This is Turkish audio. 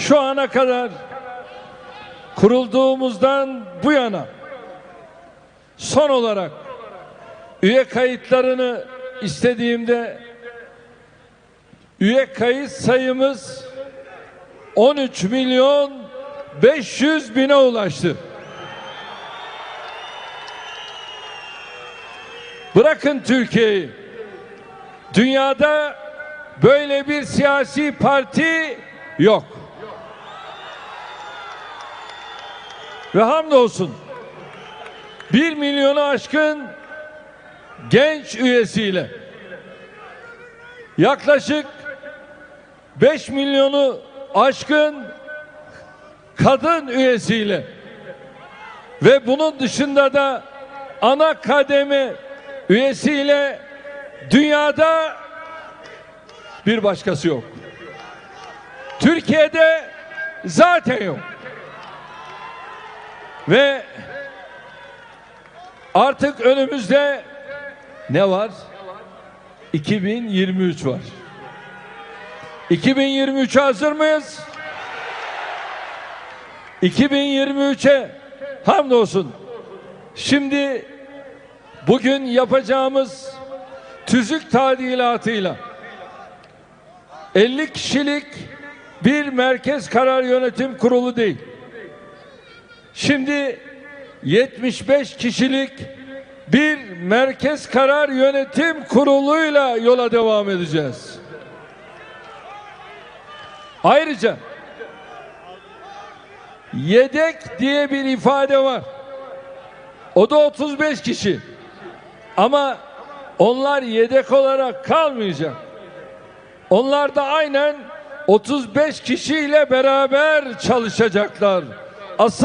şu ana kadar kurulduğumuzdan bu yana son olarak üye kayıtlarını istediğimde üye kayıt sayımız 13 milyon 500 bine ulaştı. Bırakın Türkiye'yi. Dünyada böyle bir siyasi parti yok. Ve hamdolsun 1 milyonu aşkın genç üyesiyle yaklaşık 5 milyonu aşkın kadın üyesiyle ve bunun dışında da ana kademe üyesiyle dünyada bir başkası yok. Türkiye'de zaten yok. Ve artık önümüzde ne var? 2023 var. 2023'e hazır mıyız? 2023'e hamdolsun. Şimdi bugün yapacağımız tüzük tadilatıyla 50 kişilik bir merkez karar yönetim kurulu değil. Şimdi 75 kişilik bir merkez karar yönetim kuruluyla yola devam edeceğiz. Ayrıca yedek diye bir ifade var. O da 35 kişi. Ama onlar yedek olarak kalmayacak. Onlar da aynen 35 kişiyle beraber çalışacaklar. Asıl